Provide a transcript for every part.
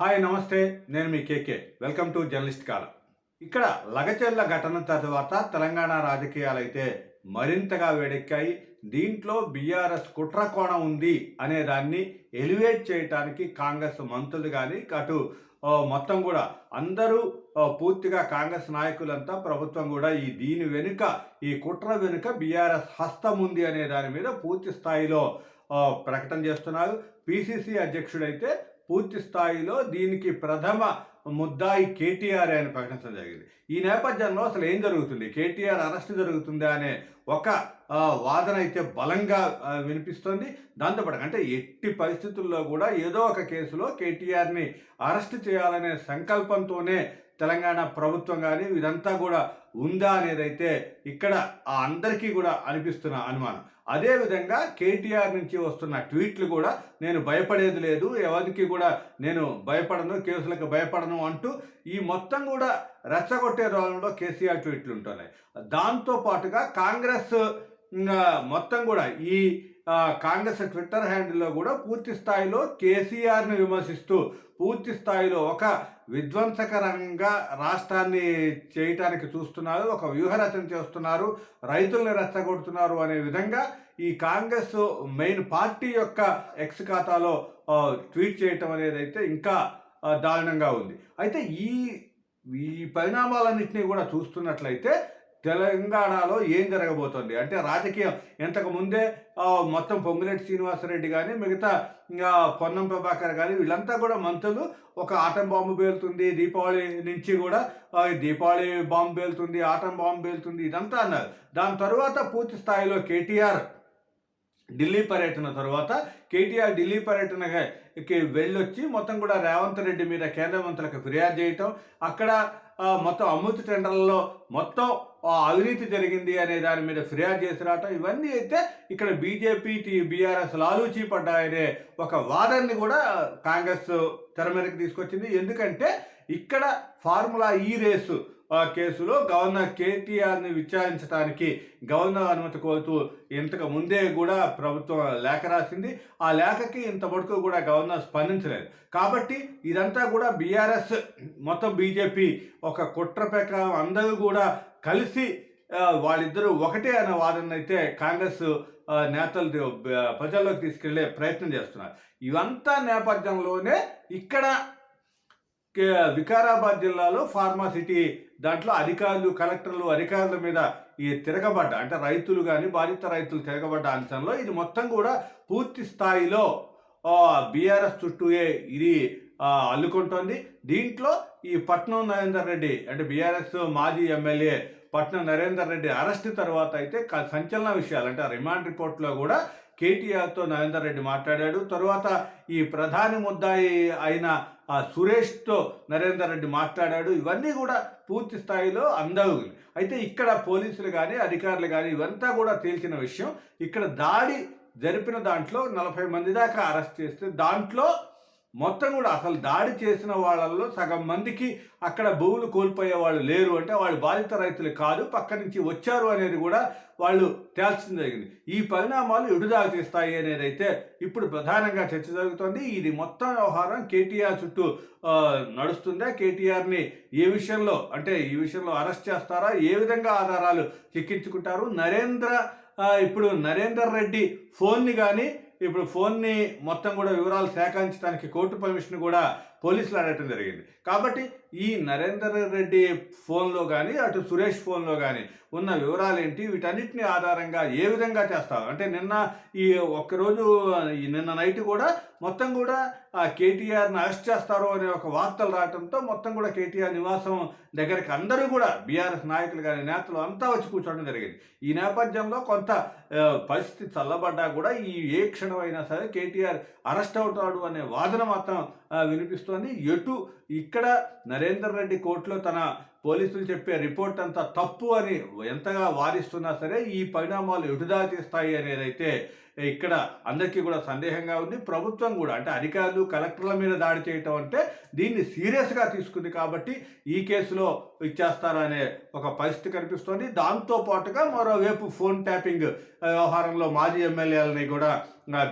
Hi నమస్తే. నేను మీ K K. Welcome to journalist కాల. ఇక్కడ లగచెర్ల ఘటన తర్వాత తెలంగాణ రాజకీయాలు అయితే మరింతగా వేడెక్కాయి. దీంట్లో బీఆర్ఎస్ కుట్ర కోణం ఉంది అనే దాన్ని ఎలివేట్ చేయటానికి కాంగ్రెస్ మంత్రులు కానీ అటు మొత్తం కూడా అందరూ పూర్తిగా కాంగ్రెస్ నాయకులంతా ప్రభుత్వం కూడా ఈ దీని వెనుక ఈ కుట్ర వెనుక బీఆర్ఎస్ హస్తం ఉంది అనే దాని మీద పూర్తి స్థాయిలో ప్రకటన చేస్తున్నారు. పిసిసి అధ్యక్షుడైతే పూర్తి స్థాయిలో దీనికి ప్రథమ ముద్దాయి కేటీఆర్ అని ప్రకటించడం జరిగింది. ఈ నేపథ్యంలో అసలు ఏం జరుగుతుంది? కేటీఆర్ అరెస్ట్ జరుగుతుందా అనే ఒక వాదన అయితే బలంగా వినిపిస్తుంది. దాంతోపాటు అంటే ఎట్టి పరిస్థితుల్లో కూడా ఏదో ఒక కేసులో కేటీఆర్ని అరెస్ట్ చేయాలనే సంకల్పంతోనే తెలంగాణ ప్రభుత్వం కానీ ఇదంతా కూడా ఉందా అనేది అయితే ఇక్కడ ఆ అందరికీ కూడా అనిపిస్తున్న అనుమానం. అదేవిధంగా కేటీఆర్ నుంచి వస్తున్న ట్వీట్లు కూడా నేను భయపడేది లేదు ఎవరికి కూడా నేను భయపడను కేసులకు భయపడను అంటూ ఈ మొత్తం కూడా రెచ్చగొట్టే రోజుల్లో కేసీఆర్ ట్వీట్లు ఉంటున్నాయి. దాంతో పాటుగా కాంగ్రెస్ మొత్తం కూడా ఈ కాంగ్రెస్ ట్విట్టర్ హ్యాండిల్లో కూడా పూర్తి స్థాయిలో కేసీఆర్ని విమర్శిస్తూ పూర్తి స్థాయిలో ఒక విధ్వంసకరంగా రాష్ట్రాన్ని చేయటానికి చూస్తున్నారు ఒక వ్యూహరచన చేస్తున్నారు రైతుల్ని రెచ్చగొడుతున్నారు అనే విధంగా ఈ కాంగ్రెస్ మెయిన్ పార్టీ యొక్క ఎక్స్ ఖాతాలో ట్వీట్ చేయటం అనేది అయితే ఇంకా దారుణంగా ఉంది. అయితే ఈ ఈ పరిణామాలన్నింటినీ కూడా చూస్తున్నట్లయితే తెలంగాణలో ఏం జరగబోతోంది? అంటే రాజకీయం. ఇంతకు ముందే మొత్తం పొంగులేటి శ్రీనివాసరెడ్డి కానీ మిగతా ఇంకా పొన్నం ప్రభాకర్ కానీ వీళ్ళంతా కూడా మంత్రులు ఒక ఆటం బాంబు పేలుతుంది. దీపావళి నుంచి కూడా దీపావళి బాంబు పేలుతుంది ఆటం బాంబు పేలుతుంది ఇదంతా అన్నారు. దాని తర్వాత పూర్తి స్థాయిలో కేటీఆర్ ఢిల్లీ పర్యటన తర్వాత కేటీఆర్ ఢిల్లీ పర్యటనకి వెళ్ళొచ్చి మొత్తం కూడా రేవంత్ రెడ్డి మీద కేంద్ర మంత్రులకు ఫిర్యాదు చేయటం. అక్కడ మొత్తం అమృత్ టెండర్లలో మొత్తం అవినీతి జరిగింది అనే దాని మీద ఫిర్యాదు చేసి రావటం ఇవన్నీ అయితే ఇక్కడ బీజేపీ బీఆర్ఎస్ లాలూచీ పడ్డాయనే ఒక వాదనని కూడా కాంగ్రెస్ తెర మీదకి తీసుకొచ్చింది. ఎందుకంటే ఇక్కడ ఫార్ములా ఈ రేసు. కేసులో గవర్నర్ కేటీఆర్ని విచారించడానికి గవర్నర్ అనుమతి కోరుతూ ఇంతకు ముందే కూడా ప్రభుత్వం లేఖ రాసింది. ఆ లేఖకి ఇంత వరకు కూడా గవర్నర్ స్పందించలేదు. కాబట్టి ఇదంతా కూడా బీఆర్ఎస్ మొత్తం బీజేపీ ఒక కుట్ర ప్రకారం అందరూ కూడా కలిసి వాళ్ళిద్దరూ ఒకటే అనే వాదన అయితే కాంగ్రెస్ నేతలు ప్రజల్లోకి తీసుకెళ్ళే ప్రయత్నం చేస్తున్నారు. ఇవంతా నేపథ్యంలోనే ఇక్కడ వికారాబాద్ జిల్లాలో ఫార్మాసిటీ దాంట్లో అధికారులు కలెక్టర్లు అధికారుల మీద ఈ తిరగబడ్డ అంటే రైతులు కానీ బాధిత రైతులు తిరగబడ్డ అంశంలో ఇది మొత్తం కూడా పూర్తి స్థాయిలో బీఆర్ఎస్ చుట్టూయే ఇది అల్లుకుంటోంది. దీంట్లో ఈ పట్నం నరేందర్ రెడ్డి అంటే బీఆర్ఎస్ మాజీ ఎమ్మెల్యే పట్నం నరేందర్ రెడ్డి అరెస్ట్ తర్వాత అయితే సంచలన విషయాలు అంటే రిమాండ్ రిపోర్ట్లో కూడా కేటీఆర్తో నరేందర్ రెడ్డి మాట్లాడాడు. తరువాత ఈ ప్రధాని ముద్దాయి అయిన ఆ సురేష్తో నరేందర్ రెడ్డి మాట్లాడాడు. ఇవన్నీ కూడా పూర్తి స్థాయిలో అందరూ అయితే ఇక్కడ పోలీసులు కానీ అధికారులు కానీ ఇవంతా కూడా తేల్చిన విషయం ఇక్కడ దాడి జరిపిన దాంట్లో నలభై మంది దాకా అరెస్ట్ చేస్తే దాంట్లో మొత్తం కూడా అసలు దాడి చేసిన వాళ్ళల్లో సగం మందికి అక్కడ భూములు కోల్పోయే వాళ్ళు లేరు అంటే వాళ్ళు బాధిత రైతులు కాదు పక్క నుంచి వచ్చారు అనేది కూడా వాళ్ళు తేల్చడం జరిగింది. ఈ పరిణామాలు ఎడుదారి తీస్తాయి అనేది అయితే ఇప్పుడు ప్రధానంగా చర్చ జరుగుతోంది. ఇది మొత్తం వ్యవహారం కేటీఆర్ చుట్టూ నడుస్తుందా? కేటీఆర్ని ఏ విషయంలో అంటే ఈ విషయంలో అరెస్ట్ చేస్తారా? ఏ విధంగా ఆధారాలు చిక్కించుకుంటారు? నరేంద్ర ఇప్పుడు నరేందర్ రెడ్డి ఫోన్ని కానీ ఇప్పుడు ఫోన్ని మొత్తం కూడా వివరాలు సేకరించడానికి కోర్టు పర్మిషన్ కూడా పోలీసులు అడగటం జరిగింది. కాబట్టి ఈ నరేందర్ రెడ్డి ఫోన్లో కానీ అటు సురేష్ ఫోన్లో కానీ ఉన్న వివరాలు ఏంటి వీటన్నిటిని ఆధారంగా ఏ విధంగా చేస్తారు అంటే నిన్న ఈ ఒక్కరోజు నిన్న నైట్ కూడా మొత్తం కూడా ఆ కేటీఆర్ని అరెస్ట్ చేస్తారు అనే ఒక వార్తలు రావడంతో మొత్తం కూడా కేటీఆర్ నివాసం దగ్గరికి అందరూ కూడా బీఆర్ఎస్ నాయకులు కానీ నేతలు అంతా వచ్చి కూర్చోవడం జరిగింది. ఈ నేపథ్యంలో కొంత పరిస్థితి చల్లబడ్డా కూడా ఈ ఏ క్షణం అయినా సరే కేటీఆర్ అరెస్ట్ అవుతాడు అనే వాదన మాత్రం వినిపిస్తుంది వినిపిస్తోంది ఎటు ఇక్కడ నరేందర్ రెడ్డి కోర్టులో తన పోలీసులు చెప్పే రిపోర్ట్ అంతా తప్పు అని ఎంతగా వాదిస్తున్నా సరే ఈ పరిణామాలు ఎటుదా తీస్తాయి అనేది అయితే ఇక్కడ అందరికీ కూడా సందేహంగా ఉంది. ప్రభుత్వం కూడా అంటే అధికారులు కలెక్టర్ల మీద దాడి చేయటం అంటే దీన్ని సీరియస్గా తీసుకుంది కాబట్టి ఈ కేసులో ఇచ్చేస్తారా అనే ఒక పరిస్థితి కనిపిస్తోంది. దాంతో పాటుగా మరోవైపు ఫోన్ ట్యాపింగ్ వ్యవహారంలో మాజీ ఎమ్మెల్యేలని కూడా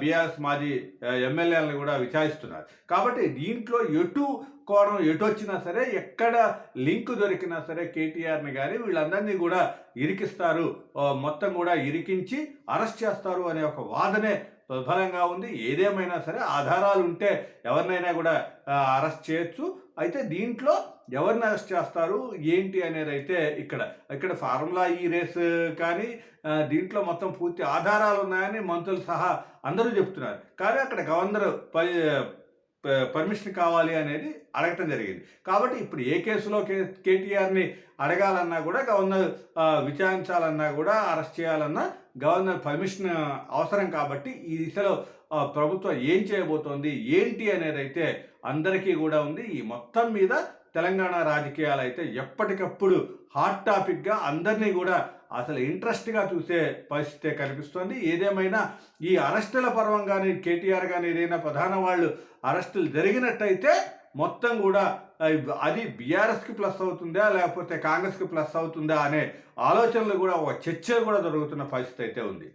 బీఆర్ఎస్ మాజీ ఎమ్మెల్యేలను ఎమ్మెల్యేలని కూడా విచారిస్తున్నారు. కాబట్టి దీంట్లో ఎటు కోణం ఎటు వచ్చినా సరే ఎక్కడ లింక్ దొరికినా సరే కేటీఆర్ని కానీ వీళ్ళందరినీ కూడా ఇరికిస్తారు. మొత్తం కూడా ఇరికించి అరెస్ట్ చేస్తారు అనే ఒక వాదనే ప్రబలంగా ఉంది. ఏదేమైనా సరే ఆధారాలు ఉంటే ఎవరినైనా కూడా అరెస్ట్ చేయొచ్చు. అయితే దీంట్లో ఎవరిని అరెస్ట్ చేస్తారు? ఏంటి అనేది అయితే ఇక్కడ ఇక్కడ ఫార్ములా ఈ రేస్ కానీ దీంట్లో మొత్తం పూర్తి ఆధారాలు ఉన్నాయని మంత్రులు సహా అందరూ చెప్తున్నారు. కానీ అక్కడ గవర్నర్ ప- పర్మిషన్ కావాలి అనేది అడగటం జరిగింది. కాబట్టి ఇప్పుడు ఏ కేసులో కే కేటీఆర్ని అడగాలన్నా కూడా గవర్నర్ విచారించాలన్నా కూడా అరెస్ట్ చేయాలన్నా గవర్నర్ పర్మిషన్ అవసరం కాబట్టి ఈ దిశలో ప్రభుత్వం ఏం చేయబోతోంది ఏంటి అనేది అయితే అందరికీ కూడా ఉంది. ఈ మొత్తం మీద తెలంగాణ రాజకీయాలు అయితే ఎప్పటికప్పుడు హాట్ టాపిక్గా అందరినీ కూడా అసలు ఇంట్రెస్ట్గా చూసే పరిస్థితే కనిపిస్తోంది. ఏదేమైనా ఈ అరెస్టుల పర్వం కానీ కేటీఆర్ కానీ ఏదైనా ప్రధాన వాళ్ళు అరెస్టులు జరిగినట్టయితే మొత్తం కూడా అది బీఆర్ఎస్కి ప్లస్ అవుతుందా లేకపోతే కాంగ్రెస్కి ప్లస్ అవుతుందా అనే ఆలోచనలు కూడా ఒక చర్చ కూడా జరుగుతున్న పరిస్థితి అయితే ఉంది.